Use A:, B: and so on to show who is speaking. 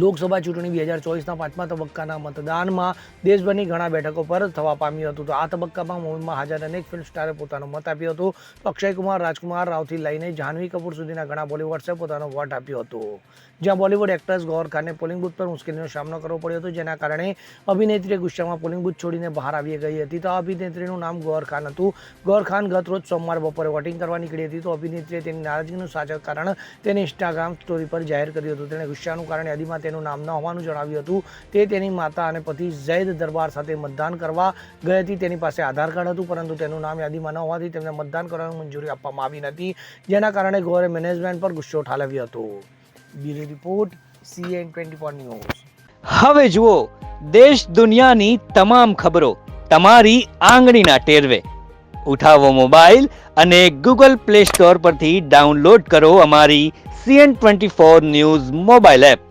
A: લોકસભા ચૂંટણી બે હજાર ચોવીસના પાંચમા તબક્કાના મતદાનમાં દેશભરની ઘણા બેઠકો પર થવા પામ્યું હતું. તો આ તબક્કામાં મુંબઈમાં હાજર અનેક ફિલ્મ સ્ટારે પોતાનો મત આપ્યો હતો. તો અક્ષય કુમાર રાજકુમાર, રાવથી લઈને જાહ્નવી કપૂર સુધીના ઘણા બોલિવૂડ્સે પોતાનો વોટ આપ્યો હતો. જ્યાં બોલિવૂડ એક્ટ્રેસ ગૌર ખાનને પોલિંગ બૂથ પર મુશ્કેલીનો સામનો કરવો પડ્યો હતો, જેના કારણે અભિનેત્રીએ ગુસ્સામાં પોલિંગ બૂથ છોડીને બહાર આવી ગઈ હતી. તો આ અભિનેત્રીનું નામ ગૌર ખાન હતું. ગૌર ખાન ગત રોજ સોમવાર બપોરે વોટિંગ કરવા નીકળી હતી. તો અભિનેત્રીએ તેની નારાજગીનું સાચા કારણ તેની ઇન્સ્ટાગ્રામ સ્ટોરી પર જાહેર કર્યું હતું. તેણે ગુસ્સાનું કારણ યાદીમાં તેનું નામ ન હોવાનું જણાવ્યું હતું. તે તેની માતા અને પતિ ઝૈદ દરબાર સાથે મતદાન કરવા ગઈ હતી. તેની પાસે આધાર કાર્ડ હતું, પરંતુ તેનું નામ યાદીમાં ન હોવાથી તેમને મતદાન કરવાની મંજૂરી આપવામાં આવી નથી. જેના કારણે ગોરે મેનેજમેન્ટ પર ગુસ્સો ઠાલવ્યો હતો. Bureau report, CN twenty four news.
B: હવે જુઓ, દેશ દુનિયાની તમામ ખબરો તમારી આંગળીના ટેરવે. ઉઠાવો મોબાઈલ અને ગૂગલ પ્લે સ્ટોર પરથી ડાઉનલોડ કરો અમારી CN twenty four news mobile app.